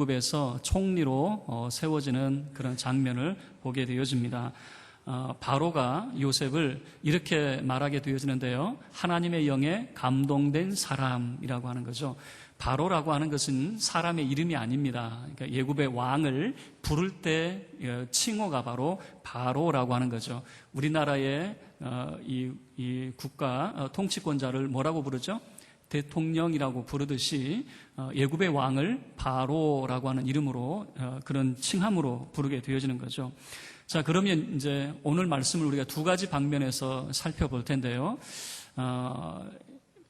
급에서 총리로 어, 세워지는 그런 장면을 보게 되어집니다. 어, 바로가 요셉을 이렇게 말하게 되어지는데요. 하나님의 영에 감동된 사람이라고 하는 거죠. 바로라고 하는 것은 사람의 이름이 아닙니다. 그러니까 예굽의 왕을 부를 때 어, 칭호가 바로 바로라고 하는 거죠. 우리나라의 어, 이, 이 국가 어, 통치권자를 뭐라고 부르죠? 대통령이라고 부르듯이 어, 예굽의 왕을 바로라고 하는 이름으로 어, 그런 칭함으로 부르게 되어지는 거죠. 자, 그러면 이제 오늘 말씀을 우리가 두 가지 방면에서 살펴볼 텐데요. 어,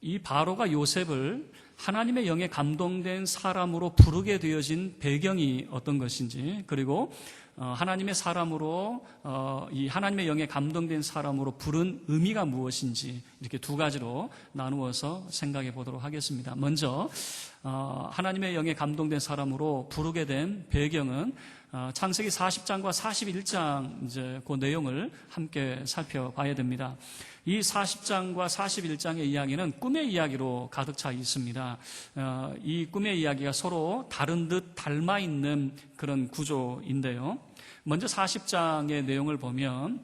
이 바로가 요셉을 하나님의 영에 감동된 사람으로 부르게 되어진 배경이 어떤 것인지, 그리고 어, 하나님의 사람으로 어, 이 하나님의 영에 감동된 사람으로 부른 의미가 무엇인지 이렇게 두 가지로 나누어서 생각해 보도록 하겠습니다. 먼저 어, 하나님의 영에 감동된 사람으로 부르게 된 배경은 어, 창세기 40장과 41장 이제 그 내용을 함께 살펴봐야 됩니다. 이 40장과 41장의 이야기는 꿈의 이야기로 가득 차 있습니다. 어, 이 꿈의 이야기가 서로 다른 듯 닮아 있는 그런 구조인데요. 먼저 40장의 내용을 보면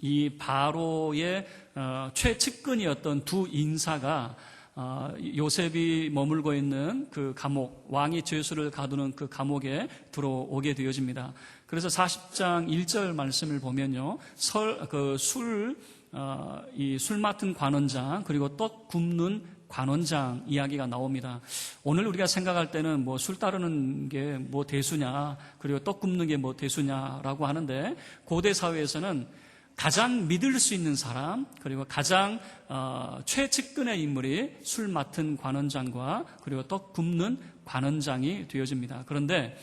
이 바로의 어, 최측근이었던 두 인사가 어, 요셉이 머물고 있는 그 감옥, 왕이 죄수를 가두는 그 감옥에 들어오게 되어집니다. 그래서 40장 1절 말씀을 보면요. 설, 그 술, 어, 이 술 맡은 관원장, 그리고 떡 굽는 관원장 이야기가 나옵니다. 오늘 우리가 생각할 때는 뭐 술 따르는 게 뭐 대수냐, 그리고 떡 굽는 게 뭐 대수냐라고 하는데 고대 사회에서는 가장 믿을 수 있는 사람 그리고 가장 어, 최측근의 인물이 술 맡은 관원장과 그리고 떡 굽는 관원장이 되어집니다. 그런데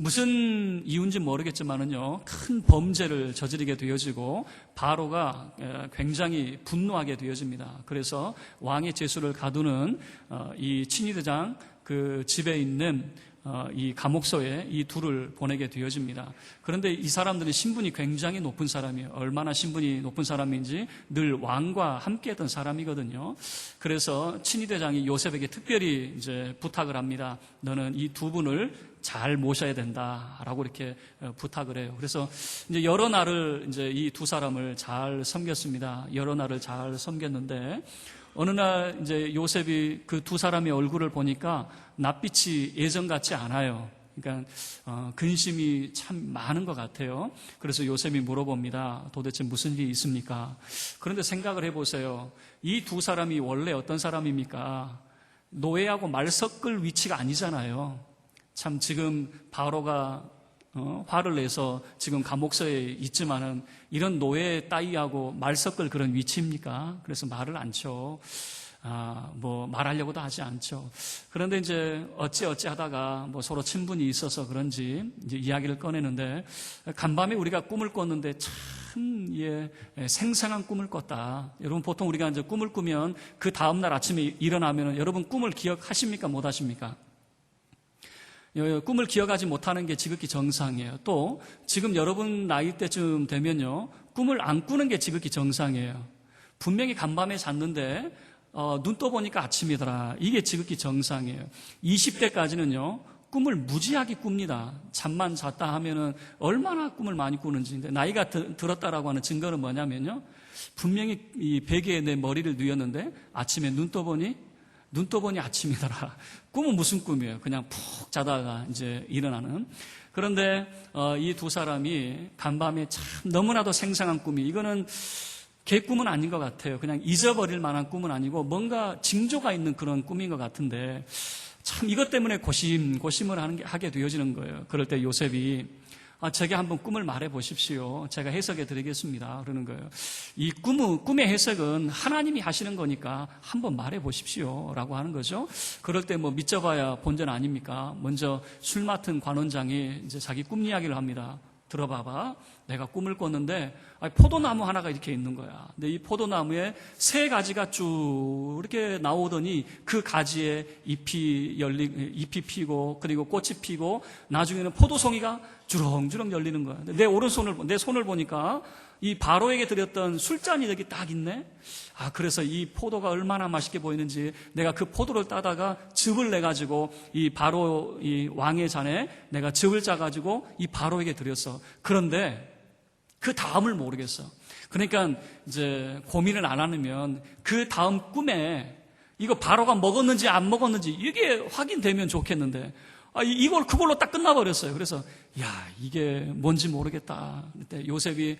무슨 이유인지 모르겠지만은요 큰 범죄를 저지르게 되어지고 바로가 굉장히 분노하게 되어집니다. 그래서 왕의 제수를 가두는 어, 이 친위대장 그 집에 있는 어, 이 감옥소에 이 둘을 보내게 되어집니다. 그런데 이 사람들은 신분이 굉장히 높은 사람이에요. 얼마나 신분이 높은 사람인지 늘 왕과 함께했던 사람이거든요. 그래서 친위대장이 요셉에게 특별히 이제 부탁을 합니다. 너는 이 두 분을 잘 모셔야 된다라고 이렇게 어, 부탁을 해요. 그래서 이제 여러 날을 이제 이 두 사람을 잘 섬겼습니다. 여러 날을 잘 섬겼는데 어느 날 이제 요셉이 그 두 사람의 얼굴을 보니까 낯빛이 예전 같지 않아요. 그러니까 어, 근심이 참 많은 것 같아요. 그래서 요셉이 물어봅니다. 도대체 무슨 일이 있습니까? 그런데 생각을 해보세요. 이 두 사람이 원래 어떤 사람입니까? 노예하고 말 섞을 위치가 아니잖아요. 참 지금 바로가 어, 화를 내서 지금 감옥서에 있지만은 이런 노예 따위하고 말 섞을 그런 위치입니까? 그래서 말을 안 쳐. 아, 뭐 말하려고도 하지 않죠. 그런데 이제 어찌 어찌 하다가 뭐 서로 친분이 있어서 그런지 이제 이야기를 꺼내는데 간밤에 우리가 꿈을 꿨는데 참 예, 생생한 꿈을 꿨다. 여러분 보통 우리가 이제 꿈을 꾸면 그 다음 날 아침에 일어나면은 여러분 꿈을 기억하십니까? 못 하십니까? 꿈을 기억하지 못하는 게 지극히 정상이에요. 또 지금 여러분 나이 때쯤 되면요. 꿈을 안 꾸는 게 지극히 정상이에요. 분명히 간밤에 잤는데 어, 눈 떠보니까 아침이더라. 이게 지극히 정상이에요. 20대까지는요. 꿈을 무지하게 꿉니다. 잠만 잤다 하면은 얼마나 꿈을 많이 꾸는지. 근데 나이가 드, 들었다라고 하는 증거는 뭐냐면요. 분명히 이 베개에 내 머리를 누였는데 아침에 눈 떠보니 눈 떠보니 아침이더라. 꿈은 무슨 꿈이에요? 그냥 푹 자다가 이제 일어나는. 그런데 어, 이두 사람이 간밤에 참 너무나도 생생한 꿈이 이거는 개꿈은 아닌 것 같아요. 그냥 잊어버릴 만한 꿈은 아니고 뭔가 징조가 있는 그런 꿈인 것 같은데 참 이것 때문에 고심 고심을 하는 게, 하게 되어지는 거예요. 그럴 때 요셉이 아, 제게 한번 꿈을 말해 보십시오. 제가 해석해 드리겠습니다. 그러는 거예요. 이 꿈은, 꿈의 해석은 하나님이 하시는 거니까 한번 말해 보십시오. 라고 하는 거죠. 그럴 때 뭐 믿져봐야 본전 아닙니까? 먼저 술 맡은 관원장이 이제 자기 꿈 이야기를 합니다. 들어봐봐. 내가 꿈을 꿨는데 아니, 포도나무 하나가 이렇게 있는 거야. 근데 이 포도나무에 세 가지가 쭉 이렇게 나오더니 그 가지에 잎이 열리 잎이 피고 그리고 꽃이 피고 나중에는 포도송이가 주렁주렁 열리는 거야. 내 오른손을 내 손을 보니까 이 바로에게 드렸던 술잔이 여기 딱 있네. 아 그래서 이 포도가 얼마나 맛있게 보이는지 내가 그 포도를 따다가 즙을 내 가지고 이 바로 이 왕의 잔에 내가 즙을 짜 가지고 이 바로에게 드렸어. 그런데 그 다음을 모르겠어. 그러니까 이제 고민을 안 하면 그 다음 꿈에 이거 바로가 먹었는지 안 먹었는지 이게 확인되면 좋겠는데 아, 이- 이걸 그걸로 딱 끝나버렸어요. 그래서 야 이게 뭔지 모르겠다. 그때 요셉이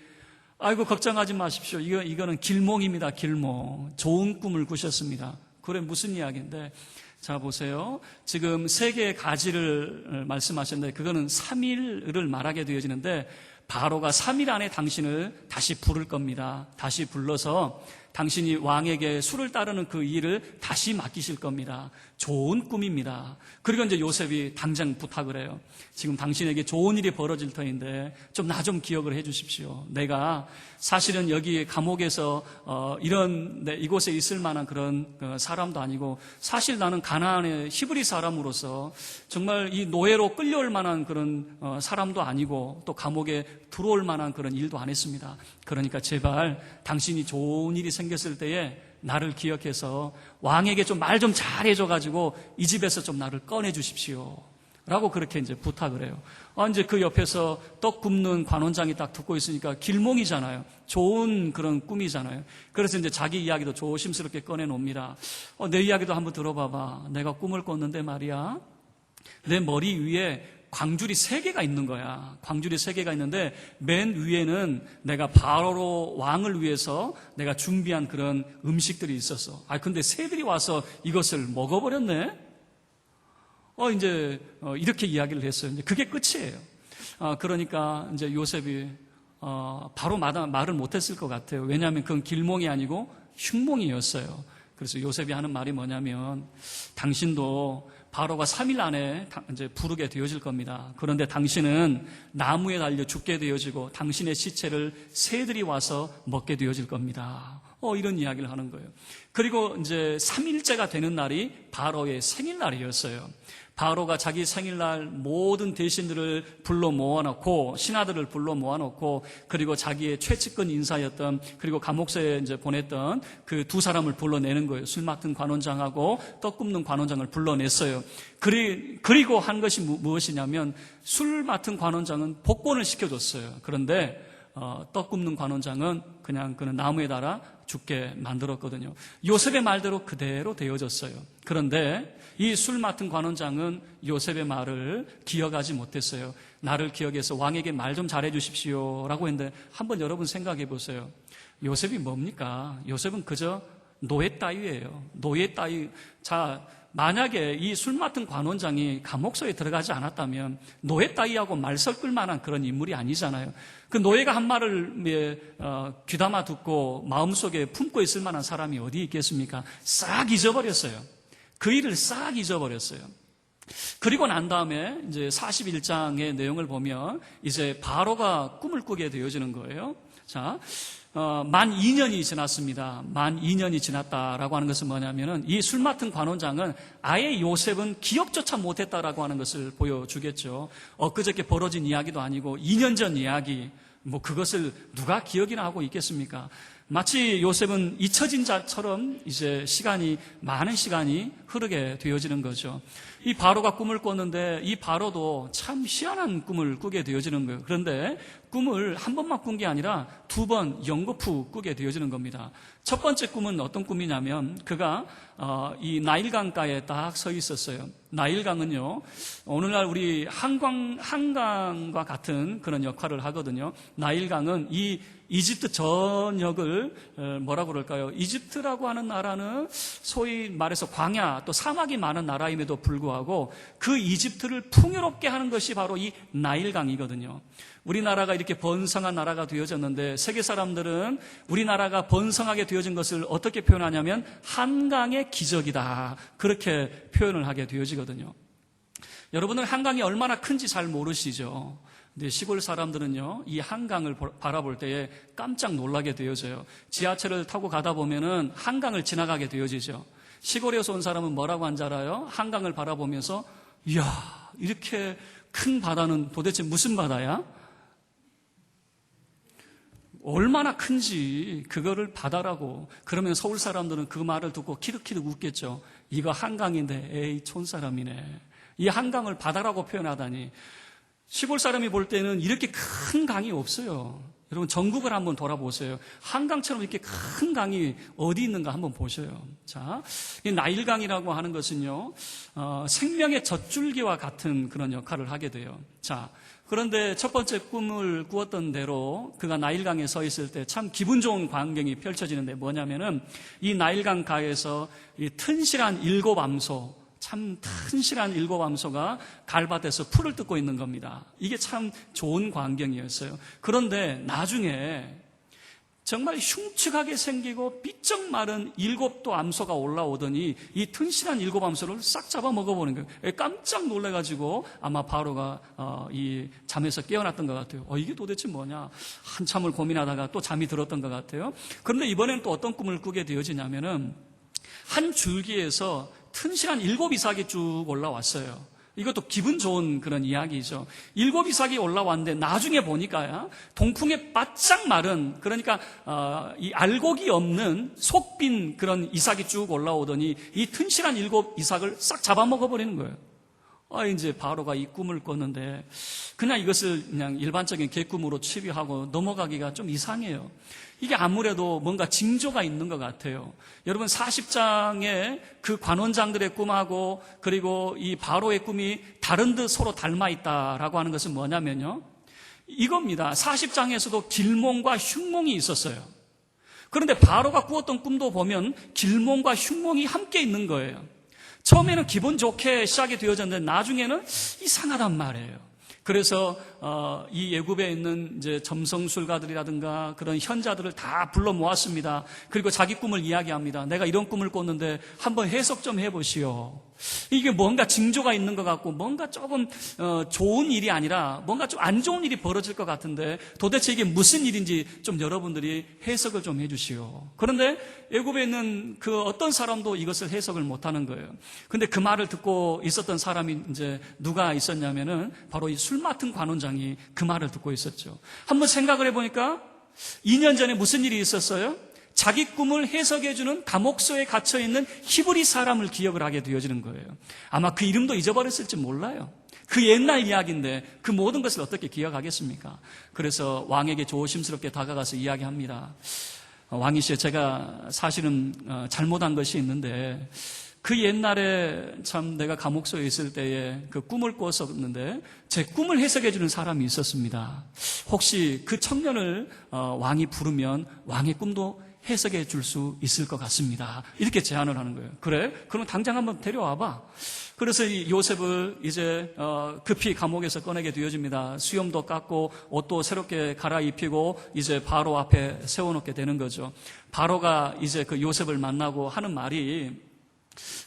아이고 걱정하지 마십시오. 이거 이거는 길몽입니다. 길몽. 좋은 꿈을 꾸셨습니다. 그래 무슨 이야기인데 자 보세요. 지금 세 개의 가지를 말씀하셨는데 그거는 3일을 말하게 되어지는데 바로가 3일 안에 당신을 다시 부를 겁니다. 다시 불러서 당신이 왕에게 술을 따르는 그 일을 다시 맡기실 겁니다. 좋은 꿈입니다. 그리고 이제 요셉이 당장 부탁을 해요. 지금 당신에게 좋은 일이 벌어질 터인데 좀나좀 기억을 해 주십시오. 내가 사실은 여기 감옥에서 어, 이런 네, 이곳에 있을 만한 그런 어, 사람도 아니고 사실 나는 가나안의 히브리 사람으로서 정말 이 노예로 끌려올 만한 그런 어, 사람도 아니고 또 감옥에 들어올 만한 그런 일도 안 했습니다. 그러니까 제발 당신이 좋은 일이 생겼을 때에 나를 기억해서 왕에게 좀 말 좀 잘해줘가지고 이 집에서 좀 나를 꺼내 주십시오. 라고 그렇게 이제 부탁을 해요. 아, 이제 그 옆에서 떡 굽는 관원장이 딱 듣고 있으니까 길몽이잖아요. 좋은 그런 꿈이잖아요. 그래서 이제 자기 이야기도 조심스럽게 꺼내놉니다. 어, 내 이야기도 한번 들어봐봐. 내가 꿈을 꿨는데 말이야. 내 머리 위에 광줄이 세 개가 있는 거야. 광줄이 세 개가 있는데 맨 위에는 내가 바로 왕을 위해서 내가 준비한 그런 음식들이 있었어. 아 근데 새들이 와서 이것을 먹어버렸네. 어 이제 어, 이렇게 이야기를 했어요. 이제 그게 끝이에요. 어, 그러니까 이제 요셉이 어, 바로 말을 못했을 것 같아요. 왜냐하면 그건 길몽이 아니고 흉몽이었어요. 그래서 요셉이 하는 말이 뭐냐면 당신도 바로가 3일 안에 다- 이제 부르게 되어질 겁니다. 그런데 당신은 나무에 달려 죽게 되어지고 당신의 시체를 새들이 와서 먹게 되어질 겁니다. 어, 이런 이야기를 하는 거예요. 그리고 이제 3일째가 되는 날이 바로의 생일날이었어요. 바로가 자기 생일날 모든 대신들을 불러 모아놓고 신하들을 불러 모아놓고 그리고 자기의 최측근 인사였던 그리고 감옥소에 이제 보냈던 그 두 사람을 불러내는 거예요. 술 맡은 관원장하고 떡 굽는 관원장을 불러냈어요. 그리, 그리고 한 것이 무, 무엇이냐면 술 맡은 관원장은 복권을 시켜줬어요. 그런데 어, 떡 굽는 관원장은 그냥 그는 나무에 달아 죽게 만들었거든요. 요셉의 말대로 그대로 되어졌어요. 그런데 이 술 맡은 관원장은 요셉의 말을 기억하지 못했어요. 나를 기억해서 왕에게 말 좀 잘해 주십시오. 라고 했는데 한번 여러분 생각해 보세요. 요셉이 뭡니까? 요셉은 그저 노예 따위예요. 노예 따위. 자, 만약에 이 술 맡은 관원장이 감옥소에 들어가지 않았다면 노예 따위하고 말 섞을 만한 그런 인물이 아니잖아요. 그 노예가 한 말을 예, 어, 귀담아 듣고 마음속에 품고 있을 만한 사람이 어디 있겠습니까? 싹 잊어버렸어요. 그 일을 싹 잊어버렸어요. 그리고 난 다음에 이제 41장의 내용을 보면 이제 바로가 꿈을 꾸게 되어지는 거예요. 자, 어, 만 2년이 지났습니다. 만 2년이 지났다라고 하는 것은 뭐냐면은 이 술 맡은 관원장은 아예 요셉은 기억조차 못했다라고 하는 것을 보여주겠죠. 엊그저께 벌어진 이야기도 아니고 2년 전 이야기, 뭐 그것을 누가 기억이나 하고 있겠습니까? 마치 요셉은 잊혀진 자처럼 이제 시간이 많은 시간이 흐르게 되어지는 거죠. 이 바로가 꿈을 꿨는데 이 바로도 참 희한한 꿈을 꾸게 되어지는 거예요. 그런데 꿈을 한 번만 꾼 게 아니라 두 번 연거푸 꾸게 되어지는 겁니다. 첫 번째 꿈은 어떤 꿈이냐면 그가 어, 이 나일강가에 딱 서 있었어요. 나일강은요 오늘날 우리 한강 한강과 같은 그런 역할을 하거든요. 나일강은 이 이집트 전역을 어, 뭐라고 그럴까요? 이집트라고 하는 나라는 소위 말해서 광야 또 사막이 많은 나라임에도 불구하고 그 이집트를 풍요롭게 하는 것이 바로 이 나일강이거든요. 우리나라가 이렇게 번성한 나라가 되어졌는데 세계 사람들은 우리나라가 번성하게 되어진 것을 어떻게 표현하냐면 한강의 기적이다. 그렇게 표현을 하게 되어지거든요. 여러분은 한강이 얼마나 큰지 잘 모르시죠? 근데 시골 사람들은요, 이 한강을 보- 바라볼 때에 깜짝 놀라게 되어져요. 지하철을 타고 가다 보면은 한강을 지나가게 되어지죠. 시골에서 온 사람은 뭐라고 한 줄 알아요? 한강을 바라보면서, 이야, 이렇게 큰 바다는 도대체 무슨 바다야? 얼마나 큰지 그거를 바다라고 그러면 서울 사람들은 그 말을 듣고 키득키득 웃겠죠. 이거 한강인데 에이 촌사람이네. 이 한강을 바다라고 표현하다니 시골 사람이 볼 때는 이렇게 큰 강이 없어요. 여러분 전국을 한번 돌아보세요. 한강처럼 이렇게 큰 강이 어디 있는가 한번 보셔요. 자, 이 나일강이라고 하는 것은요 어, 생명의 젖줄기와 같은 그런 역할을 하게 돼요. 자, 그런데 첫 번째 꿈을 꾸었던 대로 그가 나일강에 서 있을 때 참 기분 좋은 광경이 펼쳐지는데 뭐냐면은 이 나일강 가에서 이 튼실한 일곱 암소 참 튼실한 일곱 암소가 갈밭에서 풀을 뜯고 있는 겁니다. 이게 참 좋은 광경이었어요. 그런데 나중에 정말 흉측하게 생기고 삐쩍 마른 일곱 도 암소가 올라오더니 이 튼실한 일곱 암소를 싹 잡아 먹어보는 거예요. 예, 깜짝 놀래가지고 아마 바로가 어, 이 잠에서 깨어났던 것 같아요. 어, 이게 도대체 뭐냐? 한참을 고민하다가 또 잠이 들었던 것 같아요. 그런데 이번엔 또 어떤 꿈을 꾸게 되어지냐면은 한 줄기에서 튼실한 일곱 이삭이 쭉 올라왔어요. 이것도 기분 좋은 그런 이야기죠. 일곱 이삭이 올라왔는데 나중에 보니까야 동풍에 바짝 마른 그러니까 어, 이 알곡이 없는 속빈 그런 이삭이 쭉 올라오더니 이 튼실한 일곱 이삭을 싹 잡아먹어 버리는 거예요. 아, 이제 바로가 이 꿈을 꿨는데, 그냥 이것을 그냥 일반적인 개꿈으로 취비하고 넘어가기가 좀 이상해요. 이게 아무래도 뭔가 징조가 있는 것 같아요. 여러분, 40장의 그 관원장들의 꿈하고, 그리고 이 바로의 꿈이 다른 듯 서로 닮아 있다라고 하는 것은 뭐냐면요. 이겁니다. 40장에서도 길몽과 흉몽이 있었어요. 그런데 바로가 꾸었던 꿈도 보면 길몽과 흉몽이 함께 있는 거예요. 처음에는 기분 좋게 시작이 되어졌는데 나중에는 이상하단 말이에요. 그래서 어, 이 예굽에 있는 이제 점성술가들이라든가 그런 현자들을 다 불러 모았습니다. 그리고 자기 꿈을 이야기합니다. 내가 이런 꿈을 꿨는데 한번 해석 좀 해보시오. 이게 뭔가 징조가 있는 것 같고 뭔가 조금 어, 좋은 일이 아니라 뭔가 좀 안 좋은 일이 벌어질 것 같은데 도대체 이게 무슨 일인지 좀 여러분들이 해석을 좀 해주시오. 그런데 예굽에 있는 그 어떤 사람도 이것을 해석을 못하는 거예요. 근데 그 말을 듣고 있었던 사람이 이제 누가 있었냐면은 바로 이 술 맡은 관원장이 그 말을 듣고 있었죠. 한번 생각을 해보니까 2년 전에 무슨 일이 있었어요? 자기 꿈을 해석해주는 감옥소에 갇혀있는 히브리 사람을 기억을 하게 되어지는 거예요. 아마 그 이름도 잊어버렸을지 몰라요. 그 옛날 이야기인데 그 모든 것을 어떻게 기억하겠습니까? 그래서 왕에게 조심스럽게 다가가서 이야기합니다. 어, 왕이시여, 제가 사실은 어, 잘못한 것이 있는데 그 옛날에 참 내가 감옥소에 있을 때에 그 꿈을 꾸었었는데 제 꿈을 해석해주는 사람이 있었습니다. 혹시 그 청년을 어, 왕이 부르면 왕의 꿈도 해석해 줄 수 있을 것 같습니다. 이렇게 제안을 하는 거예요. 그래? 그럼 당장 한번 데려와 봐. 그래서 이 요셉을 이제 어, 급히 감옥에서 꺼내게 되어집니다. 수염도 깎고 옷도 새롭게 갈아입히고 이제 바로 앞에 세워놓게 되는 거죠. 바로가 이제 그 요셉을 만나고 하는 말이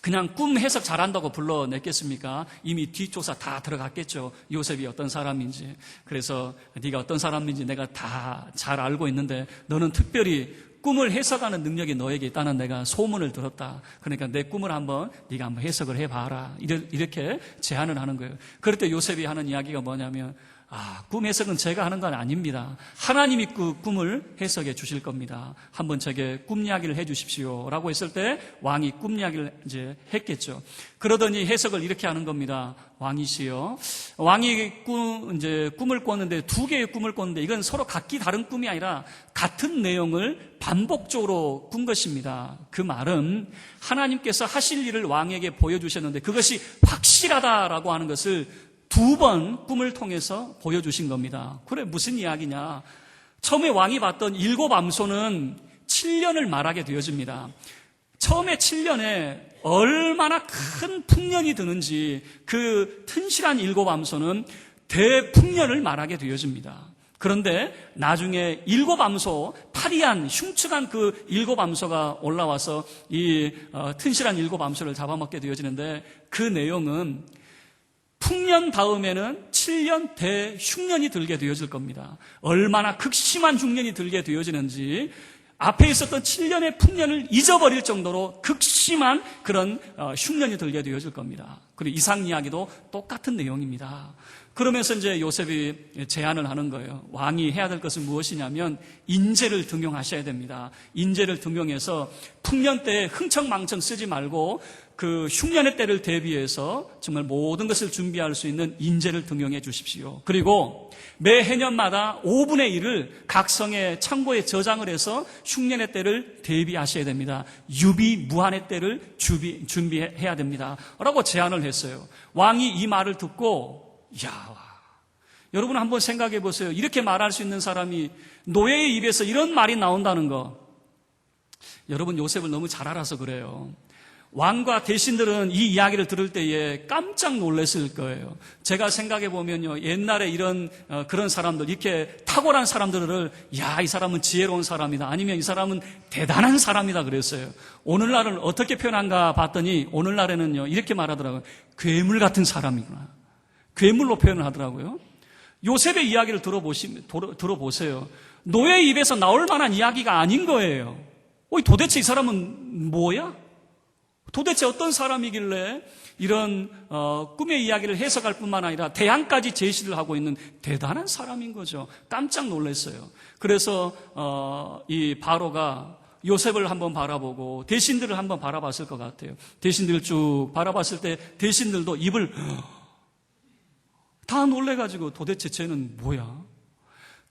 그냥 꿈 해석 잘한다고 불러냈겠습니까? 이미 뒷조사 다 들어갔겠죠. 요셉이 어떤 사람인지. 그래서 네가 어떤 사람인지 내가 다 잘 알고 있는데 너는 특별히 꿈을 해석하는 능력이 너에게 있다는 내가 소문을 들었다. 그러니까 내 꿈을 한번 네가 한번 해석을 해봐라. 이렇게 제안을 하는 거예요. 그럴 때 요셉이 하는 이야기가 뭐냐면 아, 꿈 해석은 제가 하는 건 아닙니다. 하나님이 그 꿈을 해석해 주실 겁니다. 한번 제게 꿈 이야기를 해 주십시오. 라고 했을 때 왕이 꿈 이야기를 이제 했겠죠. 그러더니 해석을 이렇게 하는 겁니다. 왕이시여. 왕이 꿈, 이제 꿈을 꿨는데 두 개의 꿈을 꿨는데 이건 서로 각기 다른 꿈이 아니라 같은 내용을 반복적으로 꾼 것입니다. 그 말은 하나님께서 하실 일을 왕에게 보여주셨는데 그것이 확실하다라고 하는 것을 두 번 꿈을 통해서 보여주신 겁니다. 그래, 무슨 이야기냐. 처음에 왕이 봤던 일곱 암소는 7년을 말하게 되어집니다. 처음에 7년에 얼마나 큰 풍년이 드는지 그 튼실한 일곱 암소는 대풍년을 말하게 되어집니다. 그런데 나중에 일곱 암소, 파리한, 흉측한 그 일곱 암소가 올라와서 이 어, 튼실한 일곱 암소를 잡아먹게 되어지는데 그 내용은 풍년 다음에는 7년 대흉년이 들게 되어질 겁니다. 얼마나 극심한 흉년이 들게 되어지는지 앞에 있었던 7년의 풍년을 잊어버릴 정도로 극심한 그런 어, 흉년이 들게 되어질 겁니다. 그리고 이상 이야기도 똑같은 내용입니다. 그러면서 이제 요셉이 제안을 하는 거예요. 왕이 해야 될 것은 무엇이냐면 인재를 등용하셔야 됩니다. 인재를 등용해서 풍년 때 흥청망청 쓰지 말고 그 흉년의 때를 대비해서 정말 모든 것을 준비할 수 있는 인재를 등용해 주십시오. 그리고 매 해년마다 5분의 1을 각 성의 창고에 저장을 해서 흉년의 때를 대비하셔야 됩니다. 유비 무한의 때를 준비, 준비해야 됩니다. 라고 제안을 했어요. 왕이 이 말을 듣고 야, 여러분 한번 생각해 보세요. 이렇게 말할 수 있는 사람이 노예의 입에서 이런 말이 나온다는 거. 여러분 요셉을 너무 잘 알아서 그래요. 왕과 대신들은 이 이야기를 들을 때에 깜짝 놀랐을 거예요. 제가 생각해 보면요, 옛날에 이런 어, 그런 사람들, 이렇게 탁월한 사람들을 야, 이 사람은 지혜로운 사람이다. 아니면 이 사람은 대단한 사람이다 그랬어요. 오늘날은 어떻게 표현한가 봤더니 오늘날에는요, 이렇게 말하더라고요. 괴물 같은 사람이구나. 괴물로 표현을 하더라고요. 요셉의 이야기를 들어보시, 들어보세요. 노예 입에서 나올 만한 이야기가 아닌 거예요. 어, 도대체 이 사람은 뭐야? 도대체 어떤 사람이길래 이런 어, 꿈의 이야기를 해석할 뿐만 아니라 대안까지 제시를 하고 있는 대단한 사람인 거죠. 깜짝 놀랐어요. 그래서 어, 이 바로가 요셉을 한번 바라보고 대신들을 한번 바라봤을 것 같아요. 대신들을 쭉 바라봤을 때 대신들도 입을 다 놀래가지고 도대체 쟤는 뭐야?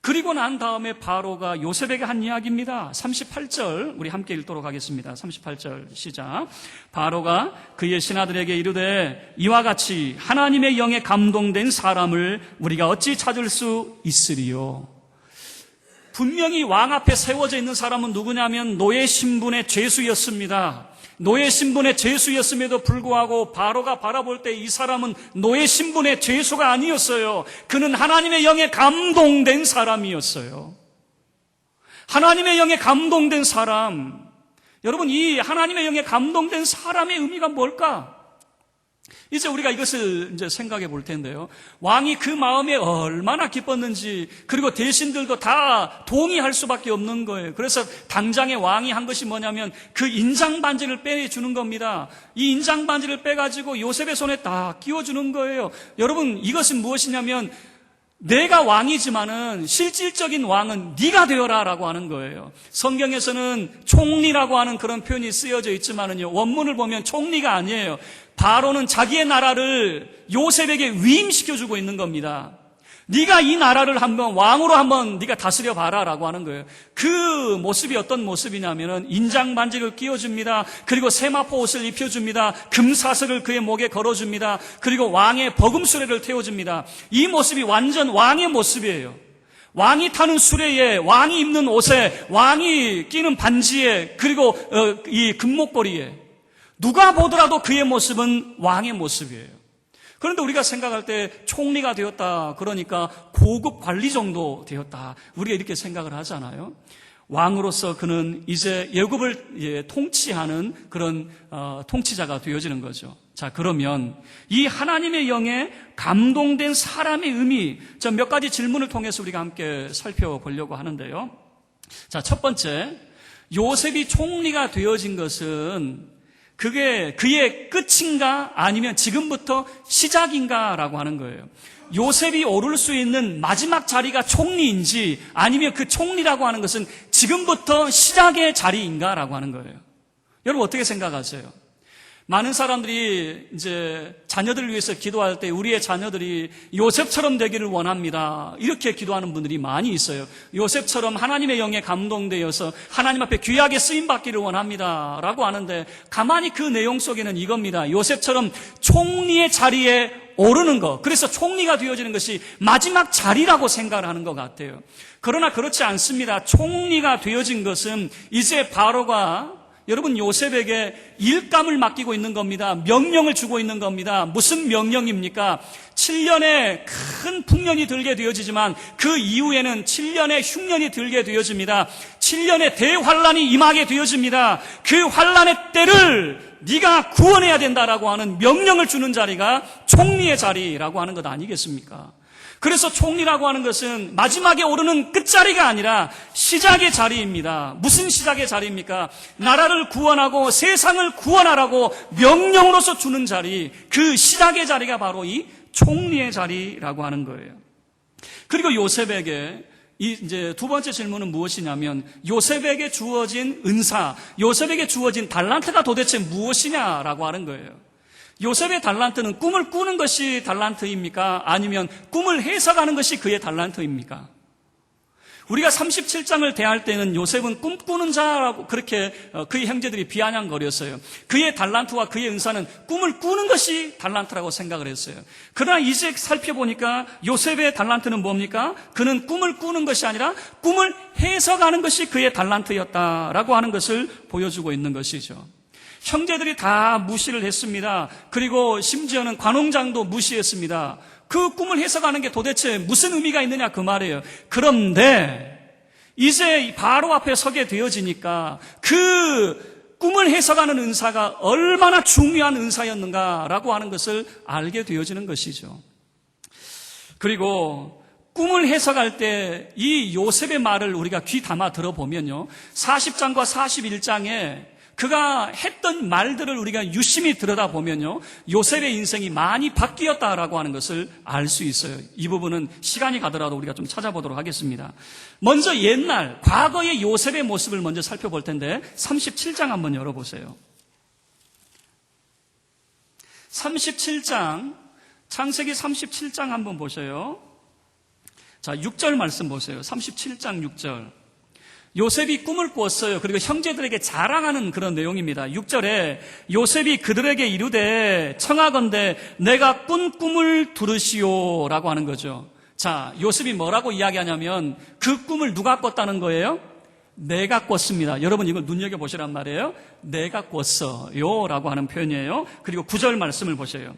그리고 난 다음에 바로가 요셉에게 한 이야기입니다. 38절 우리 함께 읽도록 하겠습니다. 38절 시작. 바로가 그의 신하들에게 이르되 이와 같이 하나님의 영에 감동된 사람을 우리가 어찌 찾을 수 있으리요? 분명히 왕 앞에 세워져 있는 사람은 누구냐면 노예 신분의 죄수였습니다. 노예 신분의 죄수였음에도 불구하고 바로가 바라볼 때 이 사람은 노예 신분의 죄수가 아니었어요. 그는 하나님의 영에 감동된 사람이었어요. 하나님의 영에 감동된 사람. 여러분, 이 하나님의 영에 감동된 사람의 의미가 뭘까? 이제 우리가 이것을 이제 생각해 볼 텐데요. 왕이 그 마음에 얼마나 기뻤는지, 그리고 대신들도 다 동의할 수밖에 없는 거예요. 그래서 당장에 왕이 한 것이 뭐냐면 그 인장 반지를 빼주는 겁니다. 이 인장 반지를 빼가지고 요셉의 손에 딱 끼워주는 거예요. 여러분, 이것은 무엇이냐면 내가 왕이지만은 실질적인 왕은 네가 되어라라고 하는 거예요. 성경에서는 총리라고 하는 그런 표현이 쓰여져 있지만은요. 원문을 보면 총리가 아니에요. 바로는 자기의 나라를 요셉에게 위임시켜 주고 있는 겁니다. 네가 이 나라를 한번 왕으로 한번 네가 다스려 봐라라고 하는 거예요. 그 모습이 어떤 모습이냐면은 인장 반지를 끼워 줍니다. 그리고 세마포 옷을 입혀 줍니다. 금사슬을 그의 목에 걸어 줍니다. 그리고 왕의 버금 수레를 태워 줍니다. 이 모습이 완전 왕의 모습이에요. 왕이 타는 수레에, 왕이 입는 옷에, 왕이 끼는 반지에, 그리고 어, 이 금목걸이에 누가 보더라도 그의 모습은 왕의 모습이에요. 그런데 우리가 생각할 때 총리가 되었다. 그러니까 고급 관리 정도 되었다. 우리가 이렇게 생각을 하잖아요. 왕으로서 그는 이제 예굽을 예, 통치하는 그런 어, 통치자가 되어지는 거죠. 자, 그러면 이 하나님의 영에 감동된 사람의 의미, 몇 가지 질문을 통해서 우리가 함께 살펴보려고 하는데요. 자, 첫 번째, 요셉이 총리가 되어진 것은 그게 그의 끝인가 아니면 지금부터 시작인가라고 하는 거예요. 요셉이 오를 수 있는 마지막 자리가 총리인지 아니면 그 총리라고 하는 것은 지금부터 시작의 자리인가라고 하는 거예요. 여러분 어떻게 생각하세요? 많은 사람들이 이제 자녀들을 위해서 기도할 때 우리의 자녀들이 요셉처럼 되기를 원합니다. 이렇게 기도하는 분들이 많이 있어요. 요셉처럼 하나님의 영에 감동되어서 하나님 앞에 귀하게 쓰임 받기를 원합니다. 라고 하는데 가만히 그 내용 속에는 이겁니다. 요셉처럼 총리의 자리에 오르는 것. 그래서 총리가 되어지는 것이 마지막 자리라고 생각을 하는 것 같아요. 그러나 그렇지 않습니다. 총리가 되어진 것은 이제 바로가 여러분 요셉에게 일감을 맡기고 있는 겁니다. 명령을 주고 있는 겁니다. 무슨 명령입니까? 7년의 큰 풍년이 들게 되어지지만 그 이후에는 7년의 흉년이 들게 되어집니다. 7년의 대환란이 임하게 되어집니다. 그 환란의 때를 네가 구원해야 된다라고 하는 명령을 주는 자리가 총리의 자리라고 하는 것 아니겠습니까? 그래서 총리라고 하는 것은 마지막에 오르는 끝자리가 아니라 시작의 자리입니다. 무슨 시작의 자리입니까? 나라를 구원하고 세상을 구원하라고 명령으로서 주는 자리, 그 시작의 자리가 바로 이 총리의 자리라고 하는 거예요. 그리고 요셉에게 이 이제 두 번째 질문은 무엇이냐면 요셉에게 주어진 은사, 요셉에게 주어진 달란트가 도대체 무엇이냐라고 하는 거예요. 요셉의 달란트는 꿈을 꾸는 것이 달란트입니까? 아니면 꿈을 해석하는 것이 그의 달란트입니까? 우리가 37장을 대할 때는 요셉은 꿈꾸는 자라고 그렇게 어, 그의 형제들이 비아냥거렸어요. 그의 달란트와 그의 은사는 꿈을 꾸는 것이 달란트라고 생각을 했어요. 그러나 이제 살펴보니까 요셉의 달란트는 뭡니까? 그는 꿈을 꾸는 것이 아니라 꿈을 해석하는 것이 그의 달란트였다라고 하는 것을 보여주고 있는 것이죠. 형제들이 다 무시를 했습니다. 그리고 심지어는 관홍장도 무시했습니다. 그 꿈을 해석하는 게 도대체 무슨 의미가 있느냐 그 말이에요. 그런데 이제 바로 앞에 서게 되어지니까 그 꿈을 해석하는 은사가 얼마나 중요한 은사였는가라고 하는 것을 알게 되어지는 것이죠. 그리고 꿈을 해석할 때 이 요셉의 말을 우리가 귀 담아 들어보면요. 40장과 41장에 그가 했던 말들을 우리가 유심히 들여다보면요. 요셉의 인생이 많이 바뀌었다라고 하는 것을 알 수 있어요. 이 부분은 시간이 가더라도 우리가 좀 찾아보도록 하겠습니다. 먼저 옛날, 과거의 요셉의 모습을 먼저 살펴볼 텐데 37장 한번 열어보세요. 37장, 창세기 37장 한번 보세요. 자, 6절 말씀 보세요. 37장 6절. 요셉이 꿈을 꾸었어요. 그리고 형제들에게 자랑하는 그런 내용입니다. 6절에 요셉이 그들에게 이르되 청하건대 내가 꾼 꿈을 들으시오 라고 하는 거죠. 자, 요셉이 뭐라고 이야기하냐면 그 꿈을 누가 꿨다는 거예요? 내가 꿨습니다. 여러분 이걸 눈여겨보시란 말이에요. 내가 꿨어요. 라고 하는 표현이에요. 그리고 9절 말씀을 보세요.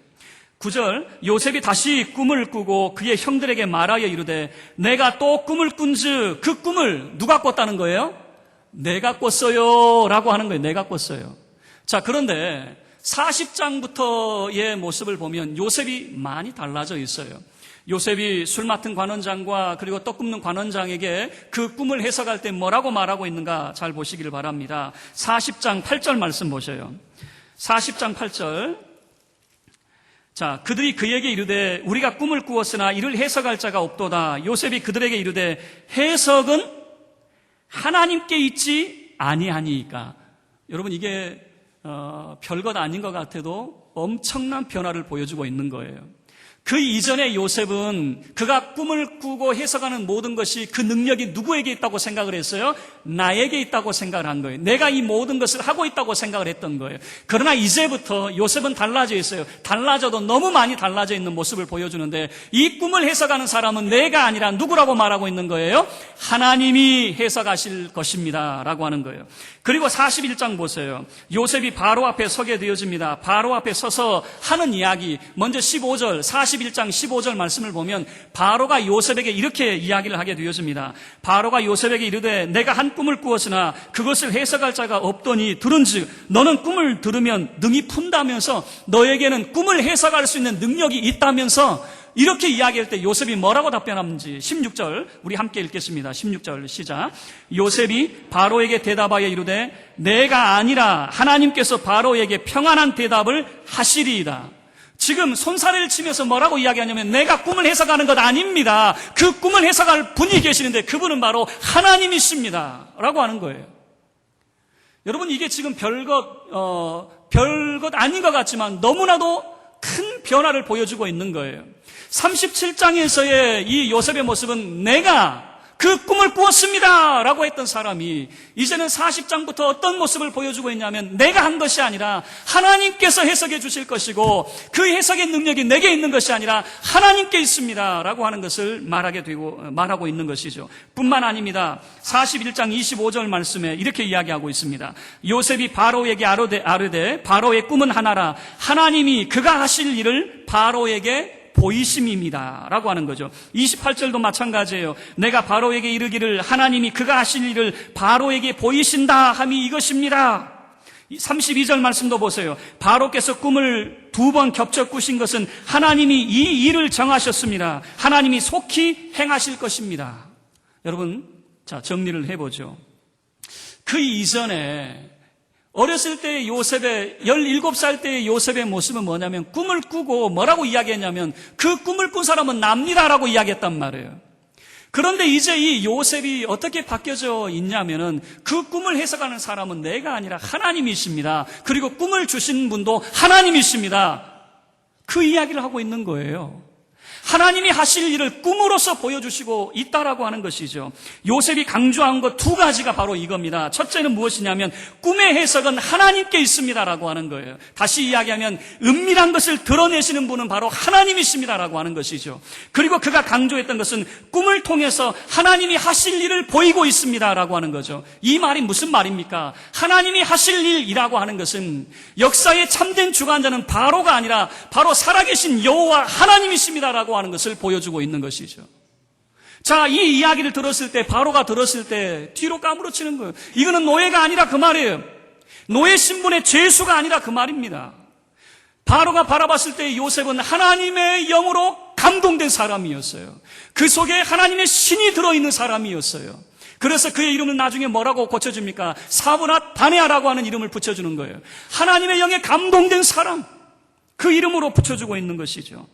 9절 요셉이 다시 꿈을 꾸고 그의 형들에게 말하여 이르되 내가 또 꿈을 꾼즉 그 꿈을 누가 꿨다는 거예요? 내가 꿨어요 라고 하는 거예요. 내가 꿨어요. 자 그런데 40장부터의 모습을 보면 요셉이 많이 달라져 있어요. 요셉이 술 맡은 관원장과 그리고 떡 굽는 관원장에게 그 꿈을 해석할 때 뭐라고 말하고 있는가 잘 보시기를 바랍니다. 40장 8절 말씀 보셔요. 40장 8절 자, 그들이 그에게 이르되 우리가 꿈을 꾸었으나 이를 해석할 자가 없도다. 요셉이 그들에게 이르되 해석은 하나님께 있지 아니하니까. 여러분 이게 어, 별것 아닌 것 같아도 엄청난 변화를 보여주고 있는 거예요. 그 이전에 요셉은 그가 꿈을 꾸고 해석하는 모든 것이 그 능력이 누구에게 있다고 생각을 했어요? 나에게 있다고 생각을 한 거예요. 내가 이 모든 것을 하고 있다고 생각을 했던 거예요. 그러나 이제부터 요셉은 달라져 있어요. 달라져도 너무 많이 달라져 있는 모습을 보여주는데 이 꿈을 해석하는 사람은 내가 아니라 누구라고 말하고 있는 거예요? 하나님이 해석하실 것입니다. 라고 하는 거예요. 그리고 41장 보세요. 요셉이 바로 앞에 서게 되어집니다. 바로 앞에 서서 하는 이야기. 먼저 15절, 41장 15절 말씀을 보면 바로가 요셉에게 이렇게 이야기를 하게 되어집니다. 바로가 요셉에게 이르되 내가 한 꿈을 꾸었으나 그것을 해석할 자가 없더니 들은즉 너는 꿈을 들으면 능이 푼다면서 너에게는 꿈을 해석할 수 있는 능력이 있다면서 이렇게 이야기할 때 요셉이 뭐라고 답변하는지 16절 우리 함께 읽겠습니다. 16절 시작. 요셉이 바로에게 대답하여 이르되 내가 아니라 하나님께서 바로에게 평안한 대답을 하시리이다. 지금 손사래를 치면서 뭐라고 이야기하냐면 내가 꿈을 해석하는 것 아닙니다. 그 꿈을 해석할 분이 계시는데 그분은 바로 하나님이십니다. 라고 하는 거예요. 여러분 이게 지금 별것 어, 별것 아닌 것 같지만 너무나도 큰 변화를 보여주고 있는 거예요. 37장에서의 이 요셉의 모습은 내가 그 꿈을 꾸었습니다. 라고 했던 사람이 이제는 40장부터 어떤 모습을 보여주고 있냐면 내가 한 것이 아니라 하나님께서 해석해 주실 것이고 그 해석의 능력이 내게 있는 것이 아니라 하나님께 있습니다. 라고 하는 것을 말하게 되고, 말하고 있는 것이죠. 뿐만 아닙니다. 41장 25절 말씀에 이렇게 이야기하고 있습니다. 요셉이 바로에게 아르되, 아르되 바로의 꿈은 하나라 하나님이 그가 하실 일을 바로에게 보이심입니다. 라고 하는 거죠. 28절도 마찬가지예요. 내가 바로에게 이르기를 하나님이 그가 하실 일을 바로에게 보이신다 함이 이것입니다. 32절 말씀도 보세요. 바로께서 꿈을 두 번 겹쳐 꾸신 것은 하나님이 이 일을 정하셨습니다. 하나님이 속히 행하실 것입니다. 여러분, 자, 정리를 해보죠. 그 이전에 어렸을 때 요셉의 17살 때의 요셉의 모습은 뭐냐면 꿈을 꾸고 뭐라고 이야기했냐면 그 꿈을 꾼 사람은 납니다라고 이야기했단 말이에요. 그런데 이제 이 요셉이 어떻게 바뀌어져 있냐면은 그 꿈을 해석하는 사람은 내가 아니라 하나님이십니다. 그리고 꿈을 주신 분도 하나님이십니다. 그 이야기를 하고 있는 거예요. 하나님이 하실 일을 꿈으로서 보여주시고 있다라고 하는 것이죠. 요셉이 강조한 것 두 가지가 바로 이겁니다. 첫째는 무엇이냐면 꿈의 해석은 하나님께 있습니다라고 하는 거예요. 다시 이야기하면 은밀한 것을 드러내시는 분은 바로 하나님이십니다라고 하는 것이죠. 그리고 그가 강조했던 것은 꿈을 통해서 하나님이 하실 일을 보이고 있습니다라고 하는 거죠. 이 말이 무슨 말입니까? 하나님이 하실 일이라고 하는 것은 역사의 참된 주관자는 바로가 아니라 바로 살아계신 여호와 하나님이십니다라고 하는 것을 보여주고 있는 것이죠. 자, 이 이야기를 들었을 때, 바로가 들었을 때, 뒤로 까무러치는 거예요. 이거는 노예가 아니라 그 말이에요. 노예 신분의 죄수가 아니라 그 말입니다. 바로가 바라봤을 때 요셉은 하나님의 영으로 감동된 사람이었어요. 그 속에 하나님의 신이 들어있는 사람이었어요. 그래서 그의 이름을 나중에 뭐라고 고쳐줍니까? 사브나 다네아라고 하는 이름을 붙여주는 거예요. 하나님의 영에 감동된 사람. 그 이름으로 붙여주고 있는 것이죠.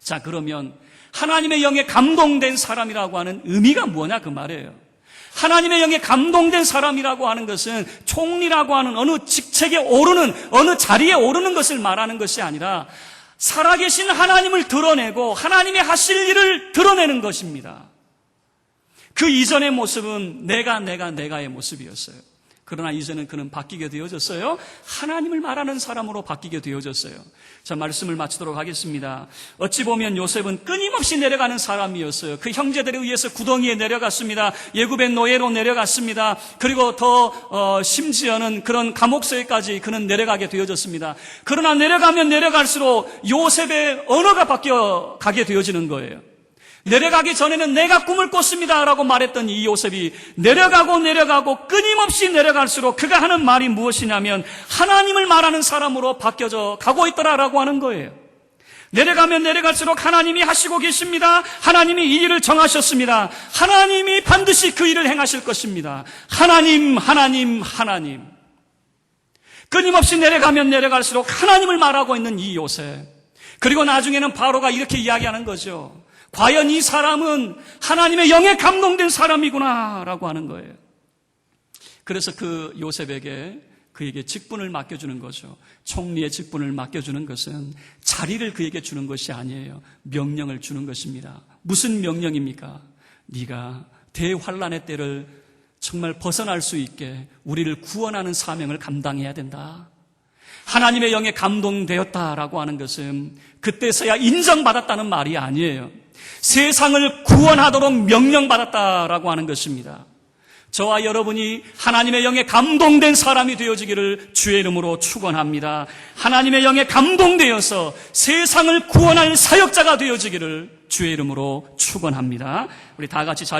자, 그러면 하나님의 영에 감동된 사람이라고 하는 의미가 뭐냐 그 말이에요. 하나님의 영에 감동된 사람이라고 하는 것은 총리라고 하는 어느 직책에 오르는 어느 자리에 오르는 것을 말하는 것이 아니라 살아계신 하나님을 드러내고 하나님의 하실 일을 드러내는 것입니다. 그 이전의 모습은 내가 내가 내가의 모습이었어요. 그러나 이제는 그는 바뀌게 되어졌어요. 하나님을 말하는 사람으로 바뀌게 되어졌어요. 자, 말씀을 마치도록 하겠습니다. 어찌 보면 요셉은 끊임없이 내려가는 사람이었어요. 그 형제들에 의해서 구덩이에 내려갔습니다. 예굽의 노예로 내려갔습니다. 그리고 더 어, 심지어는 그런 감옥서에까지 그는 내려가게 되어졌습니다. 그러나 내려가면 내려갈수록 요셉의 언어가 바뀌어 가게 되어지는 거예요. 내려가기 전에는 내가 꿈을 꿨습니다. 라고 말했던 이 요셉이 내려가고 내려가고 끊임없이 내려갈수록 그가 하는 말이 무엇이냐면 하나님을 말하는 사람으로 바뀌어져 가고 있더라라고 하는 거예요. 내려가면 내려갈수록 하나님이 하시고 계십니다. 하나님이 이 일을 정하셨습니다. 하나님이 반드시 그 일을 행하실 것입니다. 하나님, 하나님, 하나님. 끊임없이 내려가면 내려갈수록 하나님을 말하고 있는 이 요셉. 그리고 나중에는 바로가 이렇게 이야기하는 거죠. 과연 이 사람은 하나님의 영에 감동된 사람이구나 라고 하는 거예요. 그래서 그 요셉에게 그에게 직분을 맡겨주는 거죠. 총리의 직분을 맡겨주는 것은 자리를 그에게 주는 것이 아니에요. 명령을 주는 것입니다. 무슨 명령입니까? 네가 대환란의 때를 정말 벗어날 수 있게 우리를 구원하는 사명을 감당해야 된다. 하나님의 영에 감동되었다라고 하는 것은 그때서야 인정받았다는 말이 아니에요. 세상을 구원하도록 명령받았다라고 하는 것입니다. 저와 여러분이 하나님의 영에 감동된 사람이 되어지기를 주의 이름으로 축원합니다. 하나님의 영에 감동되어서 세상을 구원할 사역자가 되어지기를 주의 이름으로 축원합니다. 우리 다 같이 자리